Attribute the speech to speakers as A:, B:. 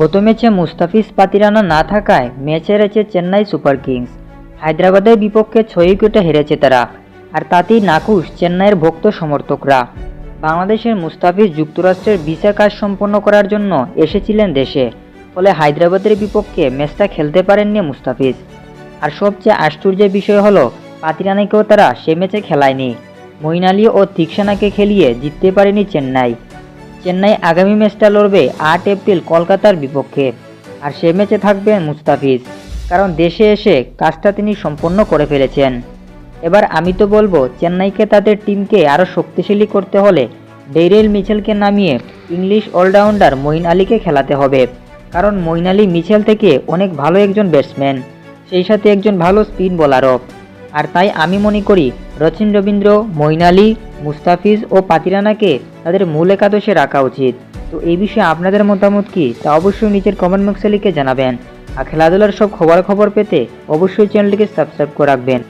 A: গত ম্যাচে মুস্তাফিজ পাতিরানা না থাকায় ম্যাচ হেরেছে চেন্নাই সুপার কিংস। হায়দ্রাবাদের বিপক্ষে ছয় উইকেটে হেরেছে তারা, আর তাতেই নাকুশ চেন্নাইয়ের ভক্ত সমর্থকরা। বাংলাদেশের মুস্তাফিজ যুক্তরাষ্ট্রের ভিসা কাজ সম্পন্ন করার জন্য এসেছিলেন দেশে, ফলে হায়দ্রাবাদের বিপক্ষে ম্যাচটা খেলতে পারেননি মুস্তাফিজ। আর সবচেয়ে আশ্চর্যের বিষয় হলো, পাতিরানাকেও তারা সে ম্যাচে খেলায়নি। আলী ও তিক্সানাকে খেলিয়ে জিততে পারেনি চেন্নাই। চেন্নাই আগামী ম্যাচটা লড়বে আট এপ্রিল কলকাতার বিপক্ষে। আর সে ম্যাচে থাকবেন মুস্তাফিজ, কারণ দেশে এসে কাজটা তিনি সম্পন্ন করে ফেলেছেন। এবার আমি তো বলব, চেন্নাইকে তাদের টিমকে আরও শক্তিশালী করতে হলে ডেইরেল মিচেলকে নামিয়ে ইংলিশ অলরাউন্ডার মঈন আলীকে খেলাতে হবে। কারণ মঈন আলী মিচেল থেকে অনেক ভালো একজন ব্যাটসম্যান, সেই সাথে একজন ভালো স্পিন বোলারও। আর তাই আমি মনে করি রচিন রবীন্দ্র মইনালী মুস্তাফিজ ও পাতিরানাকে তাদের মূল একাদশে রাখা উচিত। তো এই বিষয়ে আপনাদের মতামত কি? তা অবশ্যই নিচের কমেন্ট বক্সে লিখে জানাবেন। আর খেলাধুলার সব খবর খবর পেতে অবশ্যই চ্যানেলটিকে সাবস্ক্রাইব করে রাখবেন।